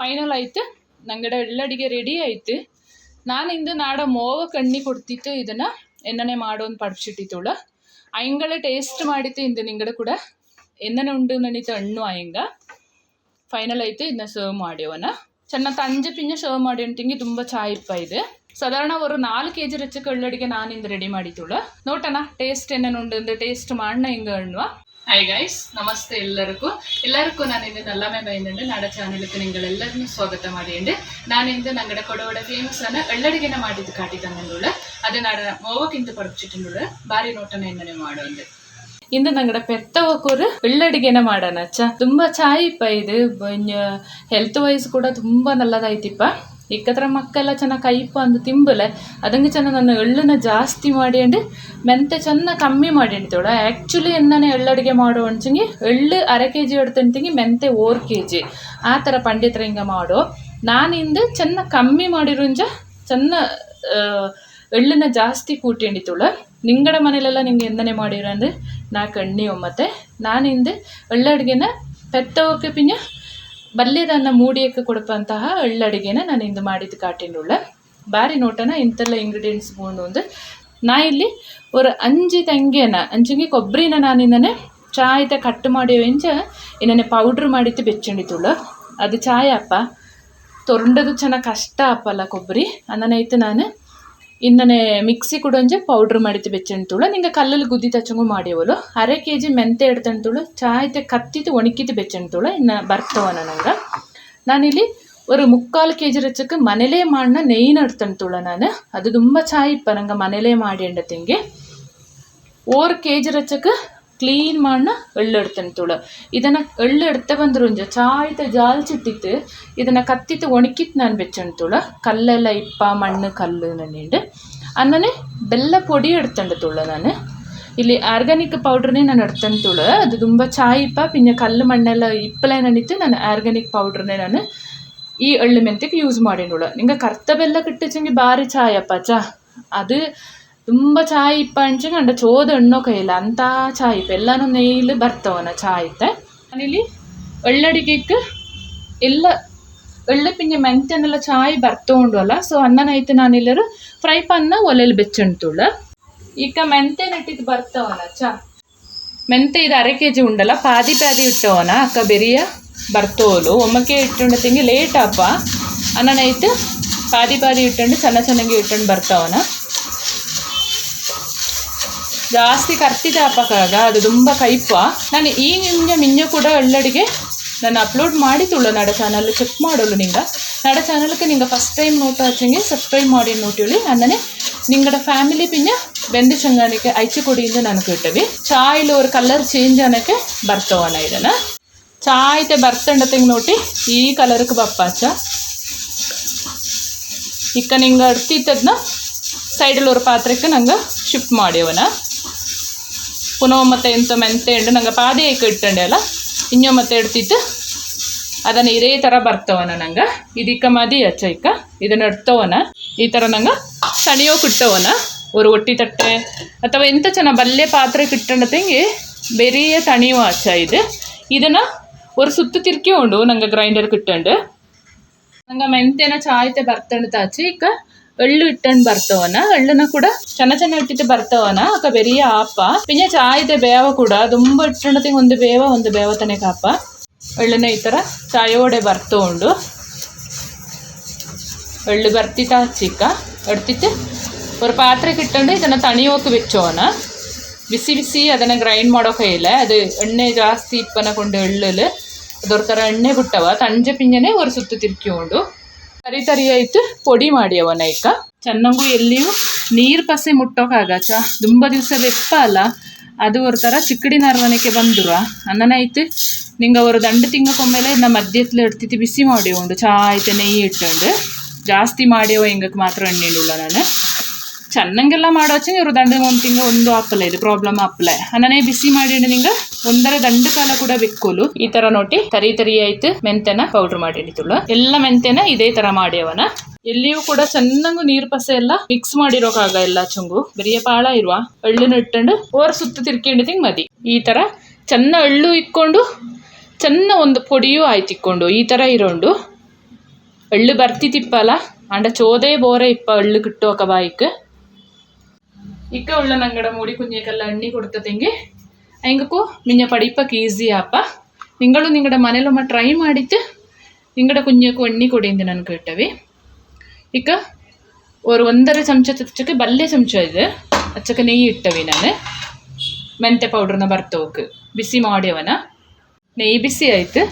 Final ಆಯ್ತು. ನಂಗಡ ಎಳ್ಳಡಿಗೆ ready ಆಯ್ತು. ನಾನಿಂದು ನಾಡ ಮೋವ ಕಣ್ಣಿ ಕೊಡ್ತಿತ್ತು ಇದನ್ನ. ಎನ್ನನೆ ಮಾಡೋನ್ ಪಡ್ಸಿಟ್ಟಿತ್ತೋಳು. ಅಯ್ಯಂಗಳ ಟೇಸ್ಟ್ ಮಾಡಿತ್ತು ಇಂದು ನಿಂಗಡೆ ಕೂಡ. ಎನ್ನನೆ ಉಂಡು ನನಿತ ಹಣ್ಣು ಅಯ್ಯಂಗ ಫೈನಲ್ ಆಯ್ತು ಇದನ್ನ ಸರ್ವ್ ಮಾಡ್ಯವನ ಚೆನ್ನ ತಂಜೆ ಪಿಂಜ ಸರ್ವ್ ಮಾಡಿ ಅಂಟಿಂಗೆ ತುಂಬ ಚಾಯಿಪ್ಪ ಇದೆ. ಸಾಧಾರಣ ಅವರು ನಾಲ್ಕು ಕೆ ಜಿ ರೊಚ್ಚಕ್ಕೆ ನಾನು ನಾನಿಂದ ರೆಡಿ ಮಾಡಿತ್ತೋಳು. ನೋಟನ ಟೇಸ್ಟ್ ಏನೇನುಂಡು ಅಂದ್ರೆ ಟೇಸ್ಟ್ ಮಾಡೋಣ ಹಿಂಗ ಹಣ್ಣುವ. ಹಾಯ್ ಗೈಸ್ ನಮಸ್ತೆ ಎಲ್ಲರಿಗೂ. ಎಲ್ಲರಿಗೂ ನಾನು ಇಂದು ನಲ್ಲಮೆ ಬೈಂದಂಡೆ ನಾಡ ಚಾನಲ್ಗೆ ನಿಂಗಳೆಲ್ಲರನ್ನು ಸ್ವಾಗತ ಮಾಡಿಂಡು ನಾನಿಂದು ನಂಗಡೆ ಕೊಡವಡ ಫೇಮಸ್ ಅನ್ನ ಎಳ್ಳಡಿಗೆನ ಮಾಡಿದ್ದು ಕಾಟಿದಂಗಂಡುಳ ಅದು ನಾಡ ಮೋವಕ್ಕಿಂತ ಪಡಚಿಟ್ಟುಂಡುಳ ಭಾರಿ ನೋಟನ ಇಂದನೆ ಮಾಡೋದು. ಇಂದು ನಂಗಡ ಪೆತ್ತವಕ್ಕೂರು ಎಳ್ಳಡಿಗೆನ ಮಾಡೋಣ ಅಚ್ಚ. ತುಂಬ ಚಾಯ್ ಇಪ್ಪ ಇದು. ಹೆಲ್ತ್ ವೈಸ್ ಕೂಡ ತುಂಬ ನಲ್ಲದಾಯ್ತಿಪ್ಪ. ಇಕ್ಕತ್ರ ಮಕ್ಕೆಲ್ಲ ಚೆನ್ನಾಗಿ ಕೈಪ ಅಂದು ತಿಂಬಲೆ, ಅದಂಗೆ ಚೆನ್ನಾಗಿ ನಾನು ಎಳ್ಳನ್ನ ಜಾಸ್ತಿ ಮಾಡಿಯಂಡು ಮೆಂತೆ ಚೆನ್ನಾಗಿ ಕಮ್ಮಿ ಮಾಡಿಡ್ತೇವಳ ಆ್ಯಕ್ಚುಲಿ ಎಣ್ಣನೆ ಎಳ್ಳಡಿಗೆ ಮಾಡೋ ಅಂಚಂಗೆ ಎಳ್ಳು ಅರೆ ಕೆ ಜಿ ಎಡ್ತಂತಿಂಗೆ ಮೆಂತೆ ಓರ್ ಕೆ ಜಿ ಆ ಥರ ಪಂಡಿತರ ಹಿಂಗೆ ಮಾಡು. ನಾನು ಹಿಂದೆ ಚೆನ್ನಾಗಿ ಕಮ್ಮಿ ಮಾಡಿರುಂಜ ಚೆನ್ನ ಎಳ್ಳನ್ನ ಜಾಸ್ತಿ ಕೂಟಿಂಡಿತುಳ ನಿಂಗಡ ಮನೇಲೆಲ್ಲ ನಿಂಗೆ ಎಂದನೆ ಮಾಡಿರೋ ಅಂದರೆ ನಾ ಕಣ್ಣಿ ಒಮ್ಮತ್ತೆ ನಾನಿಂದು ಎಳ್ಳಡಿಗೆನ ಹೋಗಿ ಪಿಂಜ ಬಲ್ಲೆದನ್ನ ಮೂಡಿಯಕ್ಕೆ ಕೊಡುವಂತಹ ಅಳ್ಳಡಿಗೆನ ನಾನು ಇಂದು ಮಾಡಿದ್ದು ಕಾಟಿನೊಳ ಬಾರಿ ನೋಟನ ಇಂಥೆಲ್ಲ ಇಂಗ್ರೀಡಿಯೆಂಟ್ಸ್ ಬೋಣು ಅಂದ್ರೆ ನಾ ಇಲ್ಲಿ ಒಂದು ಅಂಜಿ ತಂಗಿಯನ್ನ, ಅಂಜಿಗೆ ಕೊಬ್ಬರಿನ ನಾನಿಂದನೇ ಚಾಯ್ತ ಕಟ್ ಮಾಡಿ ಎಂಜ ಇನ್ನೇ ಪೌಡ್ರ್ ಮಾಡಿದ್ದು ಬೆಚ್ಚಂಡಿತುಳು ಅದು ಚಾಯ ಅಪ್ಪ ತೊರಂಡದು ಚೆನ್ನಾಗಿ ಕಷ್ಟ ಅಪ್ಪಲ್ಲ ಕೊಬ್ಬರಿ ಅನ್ನನೈತೆ ನಾನು ಇನ್ನನೆ ಮಿಕ್ಸಿ ಕೊಡೊಂಜೆ ಪೌಡ್ರ್ ಮಾಡಿತ್ತು ಬೆಚ್ಚಂತುಳು ನಿಂಗೆ ಕಲ್ಲಲ್ಲಿ ಗುದ್ದಿ ತಚ್ಚಂಗು ಮಾಡಿಯವಲು ಅರೆ ಕೆ ಜಿ ಮೆಂತೆ ಎಡ್ತಂತುಳು ಚಾಯ್ತೆ ಕತ್ತಿತ್ತು ಒಣಕಿತ್ತು ಬೆಚ್ಚಂತುಳು ಇನ್ನ ಬರ್ತವನ ನಂಗೆ. ನಾನಿಲ್ಲಿ ಒಂದು ಮುಕ್ಕಾಲು ಕೆ ಜಿ ರಚಕ್ಕೆ ಮನೇಲೇ ನೈನ್ ನೆಯ್ನ ಎಡ್ತಂತುಳ ನಾನು. ಅದು ತುಂಬ ಚಾಯ್ ಇಪ್ಪ ನಂಗೆ ಮನೇಲೇ ಮಾಡಿ ಎಂಡತಿಂಗೆ ಓರ್ ಕೆ ಜಿ ರಚಕ್ಕೆ ಕ್ಲೀನ್ ಮಾಡಿ ಎಳ್ಳೆಡ್ತೇನೆ ತೋಳ ಇದನ್ನು ಎಳ್ಳು ಎಡ್ತ ಬಂದ್ರಂಜ ಚಾಯ್ತ ಜಾಲ್ಚಿಟ್ಟಿತ್ತು ಇದನ್ನು ಕತ್ತಿತ್ತು ಒಣಕಿತ್ತು ನಾನು ಬೆಚ್ಚನ್ ತೋಳ ಕಲ್ಲೆಲ್ಲ ಇಪ್ಪ ಮಣ್ಣು ಕಲ್ಲು ನನ್ನಿಂಡು ಅನ್ನನೆ ಬೆಲ್ಲ ಪೊಡಿ ಎಡ್ತಂಡು ತೋಳ ನಾನು ಇಲ್ಲಿ ಆರ್ಗ್ಯಾನಿಕ್ ಪೌಡ್ರನ್ನೇ ನಾನು ಎಡ್ತಂತೋಳು ಅದು ತುಂಬ ಚಾಯಿಪ್ಪ ಪಿನ್ನ ಕಲ್ಲು ಮಣ್ಣೆಲ್ಲ ಇಪ್ಪಲೆ ನನಿತ್ತು ನಾನು ಆರ್ಗ್ಯಾನಿಕ್ ಪೌಡ್ರನ್ನೇ ನಾನು ಈ ಎಳ್ಳು ಮೆಂತ್ಯಕ್ಕೆ ಯೂಸ್ ಮಾಡಿನೋಳು ನಿಂಗೆ ಕರ್ತ ಬೆಲ್ಲ ಕಿಟ್ಟಿಚಂಗೆ ಭಾರಿ ಚಾಯಪ್ಪ ಚಾ ಅದು ತುಂಬ ಚಾಯ್ ಇಪ್ಪ ಅಂಚೆ ಅಂಡ ಚೋದ ಎಣ್ಣೋ ಕೈಲ ಅಂತ ಚಾಯ್ ಇಪ್ಪ. ಎಲ್ಲಾನು ನೈಲ್ ಬರ್ತವನ ಚಾಯ್ ಇತ್ತೆ. ನಾನಿಲ್ಲಿ ಒಳ್ಳಡಿಗೆ ಎಲ್ಲ ಒಳ್ಳೆ ಪಿಂಗೆ ಮೆಂತೆನೆಲ್ಲ ಚಾಯ್ ಬರ್ತೋಂಡು ಅಲ್ಲ ಸೊ ಅನ್ನನೈತೆ ನಾನಿಲ್ಲರು ಫ್ರೈ ಪನ್ನ ಒಲೆಯಲ್ಲಿ ಬೆಚ್ಚಂತುಳ್ಳ ಈಗ ಮೆಂತೆ ನೆಟ್ಟಿದ್ದು ಬರ್ತವನ ಚಾ. ಮೆಂತೆ ಇದು ಅರೆ ಕೆ ಜಿ ಉಂಡಲ್ಲ, ಪಾದಿ ಪಾದಿ ಇಟ್ಟವನ ಅಕ್ಕ ಬೆರಿಯ ಬರ್ತೋಲು. ಒಮ್ಮಕ್ಕೆ ಇಟ್ಟುಂಡ ತಿಂಗೆ ಲೇಟ್ ಅಪ್ಪ ಐತೆ ಪಾದಿ ಪಾದಿ ಇಟ್ಟು ಚೆನ್ನ ಚೆನ್ನಾಗಿ ಇಟ್ಟು ಬರ್ತವನ ಜಾಸ್ತಿ ಕರ್ತಿದೆ ಹಾಪಕ್ಕಾಗ ಅದು ತುಂಬ ಕೈಪ ನಾನು ಈ ನಿಮಗೆ ಮಿಂಜೆ ಕೂಡ ಒಳ್ಳೆಡಿಗೆ ನಾನು ಅಪ್ಲೋಡ್ ಮಾಡಿತ್ತುಳ್ಳು ನಡ ಚಾನಲ್ ಚೆಕ್ ಮಾಡೋಳು ನಿಂಗ. ನಡ ಚಾನಲ್ಗೆ ನಿಂಗೆ ಫಸ್ಟ್ ಟೈಮ್ ನೋಟ ಹಚ್ಚಂಗೆ ಸಬ್ಸ್ಕ್ರೈಬ್ ಮಾಡಿ ನೋಟಿಳಿ ಅನ್ನನೆ ನಿಂಗಡ ಫ್ಯಾಮಿಲಿ ಪಿಂಜ ಬೆಂದು ಚಂಗಾಣಿಕೆ ಐಚಿ ಕೊಡಿ ಅಂತ ನಾನು ಕೇಟವಿ ಚಾಯಲ್ಲಿ ಅವ್ರ ಕಲರ್ ಚೇಂಜ್ ಅನ್ನೋಕ್ಕೆ ಬರ್ತವನ ಇದನ್ನ. ಚಾಯ್ತೆ ಬರ್ತಂಡ ತೆಂಗ್ ನೋಟಿ ಈ ಕಲರ್ಗೆ ಬಪ್ಪಾಚ ಇಕ್ಕ ನಿಂಗೆ ಅಡ್ತಿತ್ತದನ್ನ ಸೈಡಲ್ಲಿ ಅವ್ರ ಪಾತ್ರಕ್ಕೆ ನಂಗೆ ಶಿಫ್ಟ್ ಮಾಡ್ಯವನ ಪುನಃ ಮತ್ತೆ ಎಂತ ಮೆಂತೆ ಉಂಡು ನಂಗೆ ಪಾದೇ ಇಟ್ಟಂಡೆ ಅಲ್ಲ ಇನ್ನೊ ಮತ್ತೆ ಎಡ್ತಿತ್ತು ಅದನ್ನು ಇದೇ ಥರ ಬರ್ತವನ ನಂಗೆ ಇದಕ್ಕ ಮದಿ ಹಚ್ಚ ಇಕ್ಕ ಇದನ್ನ ಎಡ್ತವನ ಈ ಥರ ನಂಗೆ ತಣಿಯೋ ಕಿಟ್ಟವನ ஒரு ಒಟ್ಟಿ ತಟ್ಟೆ ಅಥವಾ ಎಂತ ಚೆನ್ನ ಬಲ್ಲೆ ಪಾತ್ರೆ ಕಿಟ್ಟಂಡತೆಂಗೆ ಬೆರಿಯ ತಣಿಯೋ ಹಚ್ಚ ಇದು ಇದನ್ನು ஒரு ಸುತ್ತು ತಿರ್ಕಿ ಉಂಡು ನಂಗೆ ಗ್ರೈಂಡರ್ ಕಿಟ್ಟಂಡು ನಂಗೆ ಮೆಂತೆನ ಚಾಯ್ತೆ ಬರ್ತಂಡು ತಾಚಿ ಇಕ್ಕ ಎಳ್ಳು ಇಟ್ಟಣ್ ಬರ್ತವನ ಎಳ್ಳನ ಕೂಡ ಚೆನ್ನ ಚೆನ್ನ ಇಟ್ಟಿತ್ತು ಬರ್ತವನ ಅಕ್ಕ ಬೆರಿಯ ಆಪ. ಪಿಂಜ ಚಾ ಬೇವ ಕೂಡ ತುಂಬ ಇಟ್ಟಣ್ಣ ತಿಂಗ್ ಒಂದು ಬೇವ ಒಂದು ಬೇವ ತನೆ ಕಾಪ. ಎಳ್ಳನ ಈ ತರ ಚಾಯ ಒಡೆ ಎಳ್ಳು ಬರ್ತಿತ್ತ ಚಿಕ್ಕ, ಎಡ್ತಿತ್ತು. ಅವ್ರ ಪಾತ್ರೆ ಇಟ್ಟಂಡು ಇದನ್ನ ತಣಿಯೋಕೆ ಬಿಚ್ಚೋನ. ಬಿಸಿ ಬಿಸಿ ಅದನ್ನ ಗ್ರೈಂಡ್ ಮಾಡೋ ಕೈಲೆ, ಅದು ಎಣ್ಣೆ ಜಾಸ್ತಿ ಇಪ್ಪನ ಕೊಂಡು ಎಳ್ಳಲ್ಲಿ ಅದ್ರ ತರ ಎಣ್ಣೆ ಬಿಟ್ಟವ. ತಂಜೆ ಪಿಂಜನೆ ಅವ್ರ ಸುತ್ತ ತಿರ್ಕೊಂಡು ತರಿ ತರಿ ಆಯ್ತು ಪೊಡಿ ಮಾಡಿ ಅವನ ಈಗ ಚೆನ್ನಾಗೂ ಎಲ್ಲಿಯೂ ನೀರು ಪಸೆ ಮುಟ್ಟೋಕ್ಕಾಗಚ ತುಂಬ ದಿವಸ ಬೆಪ್ಪ ಅಲ್ಲ. ಅದು ಅವ್ರ ಥರ ಚಿಕ್ಕಡಿ ನರ್ವನಕ್ಕೆ ಬಂದ್ರು. ಅನ್ನನ ಐತೆ ನಿಂಗೆ ಅವರು ದಂಡು ತಿಂಗಕ್ಕೊಮ್ಮೇಲೆ ನಮ್ಮ ಮಧ್ಯತ್ಲೆ ಇಡ್ತಿತ್ತು ಬಿಸಿ ಮಾಡಿ ಉಂಡು. ಚಾ ಐತೆ ನೆಯ್ಯಿ ಇಟ್ಟುಂಡು. ಜಾಸ್ತಿ ಮಾಡ್ಯವ ಹಿಂಗಕ್ಕೆ ಮಾತ್ರ ಹಣ್ಣಿಂಡುಲ್ಲ ನಾನು. ಚೆನ್ನಂಗೆಲ್ಲ ಮಾಡೋಚೆ ಇವರು ದಂಡ ಒಂದು ತಿಂಗ ಒಂದು ಆಪಲೆ ಇದು ಪ್ರಾಬ್ಲಮ್ ಆಪಲೆ ಅನ್ನನೇ ಬಿಸಿ ಮಾಡಿ ನಿಂಗೆ. ಒಂದರ ದಂಡ ಕಾಲ ಕೂಡ ಬಿಕ್ಕೋಲು. ಈ ತರ ನೋಡಿ ತರಿ ತರಿ ಆಯ್ತು. ಮೆಂತೆನ ಪೌಡರ್ ಮಾಡಿ ಎಲ್ಲ ಮೆಂತೆನ ಇದೇ ತರ ಮಾಡ್ಯವನ. ಎಲ್ಲಿಯೂ ಕೂಡ ಚೆನ್ನಾಗೂ ನೀರ್ ಪಸೆ ಎಲ್ಲ ಮಿಕ್ಸ್ ಮಾಡಿರೋಕಾಗ ಎಲ್ಲ ಚುಂಗು. ಬರಿಯ ಪಾಳ ಇರುವ. ಎಳ್ಳನ್ನ ಇಟ್ಟಂಡು ಓರ್ ಸುತ್ತ ತಿರ್ಕೊಂಡಿಂಗ್ ಮದಿ. ಈ ತರ ಚೆನ್ನ ಅಳ್ಳು ಇಕ್ಕೊಂಡು, ಚೆನ್ನ ಒಂದು ಪೊಡಿಯೂ ಆಯ್ತು ಇಕ್ಕೊಂಡು ಈ ತರ ಇರೋಂಡು. ಎಳ್ಳು ಬರ್ತಿತ್ತಿಪ್ಪಲ್ಲ ಅಂಡ ಚೋದೆ ಬೋರೆ ಇಪ್ಪ ಎಳ್ಳು ಕಿಟ್ಟುವಕ ಬಾಯಿಕ್. ಇಕ್ಕ ಉಳ್ಳ ನಂಗಡ ಮೂಡಿ ಕುഞ്ഞിಗೆಲ್ಲ ಎಣ್ಣಿ ಕೊಡ್ತತೆಂಗೆ എങ്ങൾക്കോ മിഞ്ഞ പഠിപ്പൊക്കെ ഈസിയാപ്പ നിങ്ങളും നിങ്ങളുടെ മനയിലൊമ്മ ಟ್ರೈ മാടിയിട്ട് നിങ്ങളുടെ കുഞ്ഞൊക്കെ ಎಣ್ಣೆ കൊടിಯಿಂದ ನಾನು ಕೇಳ್ತೇವೆ. ಈಗ ஒரு ಒಂದರೆ ಚಮಚ ಚಮಚಕ್ಕೆ ಬಲ್ಲೆ ಚಮಚ ಇದೆ. ಅಚ್ಚಕ್ಕೆ ನೆಯ್ ಇಟ್ಟವೆ ನಾನು. ಮೆಂತೆ ಪೌಡ್ರನ್ನ ಬರ್ತೋಕೆ ಬಿಸಿ ಮಾಡ್ಯವನ. ನೆಯ್ ಬಿಸಿ ಆಯಿತು.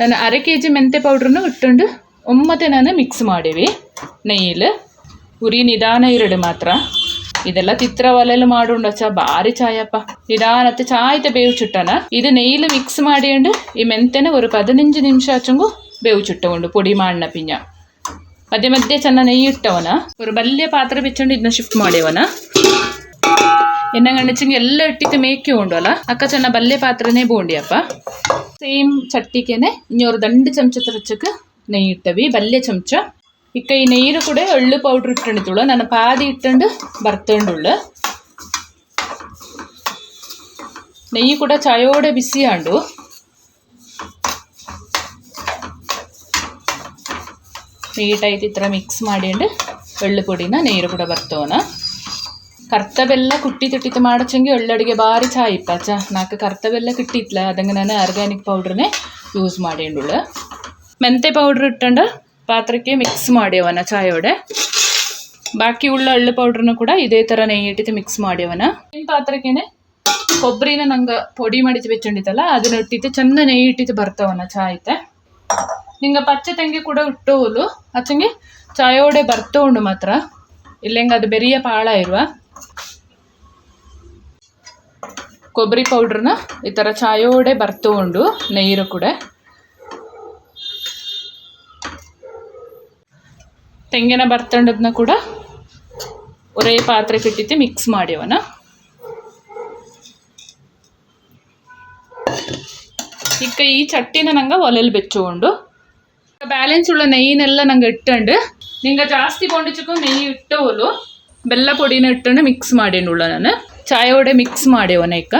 ನಾನು ಅರೆ ಕೆ ಜಿ ಮೆಂತೆ ಪೌಡ್ರನ್ನು ಇಟ್ಟುಕೊಂಡು ಒಮ್ಮತೆ ನಾನು ಮಿಕ್ಸ್ ಮಾಡಿವಿ ನೆಯ್ಯಲ್ಲಿ ಉರಿ ನಿಧಾನ ಇರಡು ಮಾತ್ರ. ಇದೆಲ್ಲ ತಿತ್ರ ಒಲೆಲು ಮಾಡುಂಡ ಚ ಭಾರಿ ಚಾಯಪ್ಪ ನಿಧಾನತ್ತೆ ಚಾಯ್ತ ಬೇವು ಚುಟ್ಟನ ಇದು ನೆಯ್ಯಿಲ್ ಮಿಕ್ಸ್ ಮಾಡಿಯಂಡು ಈ ಮೆಂತೆನ ഒരു പതിനഞ്ച് നിമിഷം ആച്ചെങ്കു ಬೇವು ಚುಟ್ಟಕೊಂಡು ಪುಡಿ ಮಾಡನ ಪಿಂಜ ಮಧ್ಯೆ ಮಧ್ಯೆ ಚೆನ್ನ ನೆಯ್ಯಿ ಇಟ್ಟವನ ഒരു വലിയ ಪಾತ್ರೆ ಬೆಚ್ಚಂಡು ಇದನ್ನ ಶಿಫ್ಟ್ ಮಾಡ್ಯವನ ಎನ್ನ ಗಂಡಚಿಂಗೆ ಎಲ್ಲ ಇಟ್ಟಿತ್ತು ಮೇಕೆ ಉಂಡಲ್ಲ ಅಕ್ಕ ಚೆನ್ನ ಬಲ್ಲೆ ಪಾತ್ರನೇ ಬೋಂಡಿಯಪ್ಪ ಸೇಮ್ ಚಟ್ಟಿಗೆನೆ ಇನ್ನೊರು ದಂಡು ಚಮಚ ತರಚಕ್ಕೆ ನೆಯ್ಯಿ ಇಟ್ಟವಿ ಬಲ್ಲೆ ಚಮಚ ಇಕ್ಕ ಈ ನೆಯ್ಯಿರು ಕೂಡ ಎಳ್ಳು ಪೌಡ್ರ್ ಇಟ್ಟಣಿತುಳು ನಾನು ಪಾದಿ ಇಟ್ಟಂಡು ಬರ್ತಂಡುಳ್ಳು ನೆಯ್ಯಿ ಕೂಡ ಚಾಯೋಡೆ ಬಿಸಿ ಆಂಡು ನೀಟಾಯ್ತು ಈ ಥರ ಮಿಕ್ಸ್ ಮಾಡಿಂಡು ಎಳ್ಳು ಪುಡಿನ ನೀರು ಕೂಡ ಬರ್ತವನ ಕರ್ತ ಬೆಲ್ಲ ಕುಟ್ಟಿ ತಿಟ್ಟಿತ್ತು ಮಾಡಚಂಗೆ ಎಳ್ಳಡಿಗೆ ಭಾರಿ ಚಾಯಿಪ್ಪ ಚ ನಾಲ್ಕು ಕರ್ತ ಬೆಲ್ಲ കിട്ടിയിട്ടില്ല അതെങ്കിൽ ഞാൻ ഓർഗാനിക് പൗഡറിനെ യൂസ് ಮಾಡಿಂಡುಳು ಮೆಂತೆ ಪೌಡ್ರ್ ಇಟ್ಟಂಡು ಪಾತ್ರಕ್ಕೆ ಮಿಕ್ಸ್ ಮಾಡ್ಯವನ ಚಾಯೋಡೆ ಬಾಕಿ ಉಳ್ಳ ಹಳ್ಳು ಪೌಡ್ರನ್ನು ಕೂಡ ಇದೇ ಥರ ನೈಯಿಟ್ಟಿದ್ದು ಮಿಕ್ಸ್ ಮಾಡ್ಯವನ. ನಿಮ್ಮ ಪಾತ್ರಕ್ಕೇನೆ ಕೊಬ್ಬರಿನ ನಂಗೆ ಪೊಡಿ ಮಾಡಿದ್ದು ಬೆಚ್ಚಂಡಿತ್ತಲ್ಲ ಅದನ್ನ ಇಟ್ಟಿತ್ತು ಚಂದ ನೆಯ್ಯಿ ಬರ್ತಾವನ ಚಾಯ್ತೆ ನಿಂಗೆ ಪಚ್ಚೆ ತಂಗಿ ಕೂಡ ಇಟ್ಟೋಲು, ಅಚ್ಚಂಗೆ ಚಾಯೋಡೆ ಬರ್ತೋಂಡು ಮಾತ್ರ. ಇಲ್ಲೆಂಗೆ ಅದು ಬೆರಿಯ ಪಾಳ ಇರುವ. ಕೊಬ್ಬರಿ ಪೌಡ್ರನ್ನ ಈ ಥರ ಚಾಯೋಡೆ ಬರ್ತೋಂಡು ನೀರು ಕೂಡ. ತೆಂಗಿನ ಬರ್ತಂಡದನ್ನ ಕೂಡ ಒರೇ ಪಾತ್ರೆ ಕಿಟ್ಟಿತಿ ಮಿಕ್ಸ್ ಮಾಡ್ಯವನ ಈಗ ಈ ಚಟ್ಟಿನ ನಂಗೆ ಒಲೆಲ್ ಬೆಚ್ಚುಕೊಂಡು ಬ್ಯಾಲೆನ್ಸ್ ಉಳ್ಳ ನೆಯ್ಯನೆಲ್ಲ ನಂಗೆ ಇಟ್ಟಂಡು, ನಿಂಗೆ ಜಾಸ್ತಿ ಕೊಂಡಿಚಕ್ಕೂ ನೆಯ್ ಇಟ್ಟವಲು ಬೆಲ್ಲ ಪೊಡಿನ ಇಟ್ಟಂಡು ಮಿಕ್ಸ್ ಮಾಡೇನುಳ್ಳ ನಾನು. ಚಾಯ್ ಒಡೆ ಮಿಕ್ಸ್ ಮಾಡ್ಯವನ ಈಗ.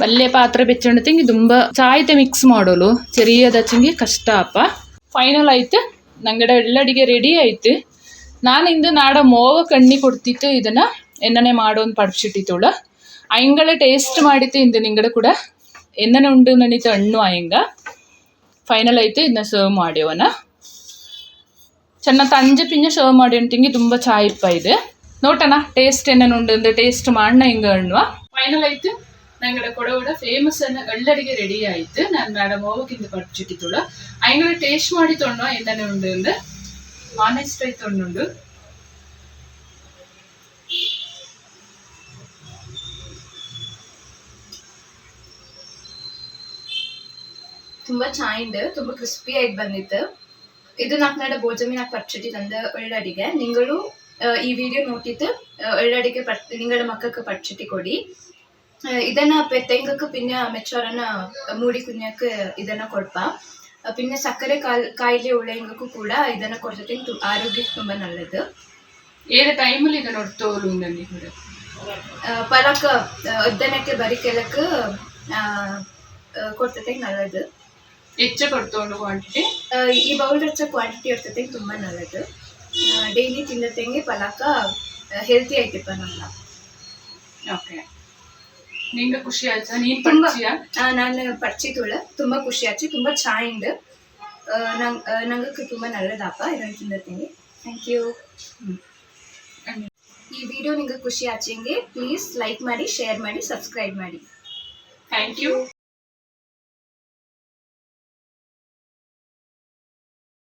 ಬಲ್ಲೆ ಪಾತ್ರೆ ಬೆಚ್ಚಂಡು ತಿಂಗಿ ತುಂಬ ಚಾಯ್ತೆ ಮಿಕ್ಸ್ ಮಾಡೋಲು ಚೆರಿಯದ ಚಿಂಗಿ ಕಷ್ಟ ಅಪ್ಪ ಫೈನಲ್ ಆಯ್ತು. ನಂಗಡ ಎಳ್ಳಡಿಗೆ ರೆಡಿ ಆಯ್ತು. ನಾನು ಇಂದು ನಾಡ ಮೋವ ಕಣ್ಣಿ ಕೊಡ್ತಿತ್ತು ಇದನ್ನ. ಎನ್ನನೆ ಮಾಡೋನ್ ಪಡ್ಚಿಟ್ಟಿತ್ತುಳ ಅಯ್ಯಂಗಳ ಟೇಸ್ಟ್ ಮಾಡಿತ್ತು ಇಂದು ನಿಂಗಡ ಕೂಡ. ಎನ್ನನೆ ಉಂಡು ನನಿತ ಹಣ್ಣು ಅಯ್ಯಂಗ ಫೈನಲ್ ಆಯ್ತು ಇದನ್ನ ಸರ್ವ್ ಮಾಡ್ಯವನ. ಚೆನ್ನ ತಂಜೆ ಪಿಂಜೆ ಸರ್ವ್ ಮಾಡಿ ತುಂಬಾ ತುಂಬ ಚಾಯಿಪ್ಪ ಇದೆ. ನೋಟನ ಟೇಸ್ಟ್ ಏನೇನುಂಡು ಅಂದ್ರೆ ಟೇಸ್ಟ್ ಮಾಡಣ ಹಿಂಗ ಹಣ್ಣು ಫೈನಲ್ ಆಯ್ತು. ಕೊಡವಡ ಫೇಮಸ್ ಅನ್ನ ಎಳ್ಳಡಿಗೆ ರೆಡಿ ಆಯ್ತು. ನಾನು ಮೇಡಮ್ ಹೋಗಕ್ಕಿಂತ ಪಡ್ಚಿಟ್ಟಿತ್ತುಳ ಅಯ್ಯಂಗಳ ಟೇಸ್ಟ್ ಮಾಡಿ ತೊಣ್ಣು ಎಂದನೆ ಉಂಡು ಅಂದ್ರೆ ಆನೆಸ್ಟ್ ಆಯ್ತು ಉಂಡು. ತುಂಬಾ ಚೆನ್ನಾಗಿದೆ ತುಂಬಾ ಕ್ರಿಸ್ಪಿ ಆಗಿ ಬಂದಿತ್ತು. ಇದು ನಾಲ್ಕು ನಡೆ ಬೋಜಮಿ ನಾಲ್ಕು ಪಚ್ಚಟಿ ತಂದ ಎಳ್ಳಡಿಗೆ ನಿಂಗಳು ಈ ವಿಡಿಯೋ ನೋಟಿತ್ತು ಆ, ಎಳ್ಳಡಿಗೆ ನಿಂಗಳ ಮಕ್ಕಕ್ಕೆ ಪರ್ಚಿಟ್ಟಿ ಕೊಡಿ. ಇದನ್ನ ತೆಂಗಕ್ಕೆ ಪಿನ್ನ ಮೆಚ್ಚೋರನ್ನ ಮೂಡಿ ಕುನ್ಯಕ್ಕೆ ಇದನ್ನ ಕೊಡ್ಪ ಪಿನ್ನ ಸಕ್ಕರೆ ಕಾಲ್ ಕಾಯಿಲೆ ಉಳೆಯಂಗಕ್ಕೂ ಕೂಡ ಇದನ್ನ ಕೊಡ್ತೈತಿ ಆರೋಗ್ಯಕ್ಕೆ ತುಂಬ ನಲ್ಲದು ಏನೇ ಟೈಮಲ್ಲಿ ಇದನ್ನ ಹೊರ್ತೋಲು ಕೂಡ ಪಲಕ ಒದ್ದನಕ್ಕೆ ಬರಿ ಕೆಲಕ ಕೊಡ್ತೈತಿ ನಲ್ಲದು ಹೆಚ್ಚು ಕೊಡ್ತೋಳು ಕ್ವಾಂಟಿಟಿ ಈ ಬೌಲ್ ಹೆಚ್ಚ ಕ್ವಾಂಟಿಟಿ ಇರ್ತೈತಿ ತುಂಬ ನಲ್ಲದು ಡೈಲಿ ತಿನ್ನತಂಗೆ ಪಲಾಕ ಹೆಲ್ತಿ ಐತಿಪ್ಪ ನಮ್ಮ ಓಕೆ ನಿಂಗೆ ಖುಷಿ ಆಯ್ತಾ? ನೀನ್ ತುಂಬಾ ನಾನು ಪಡ್ಚಿತುಳ ತುಂಬಾ ಖುಷಿ ಆಚಿ ತುಂಬಾ ಚಾಯಿಂಡ್ ನಂಗೆ ತುಂಬಾ ನಲ್ಲದಪ್ಪ ಇದನ್ನು ತಿನ್ನತೆಂಗೆ ಥ್ಯಾಂಕ್ ಯು ಈ ವಿಡಿಯೋ ನಿಮಗೆ ಖುಷಿ ಆಚೆಂಗೆ ಪ್ಲೀಸ್ ಲೈಕ್ ಮಾಡಿ ಶೇರ್ ಮಾಡಿ ಸಬ್ಸ್ಕ್ರೈಬ್ ಮಾಡಿ. Thank you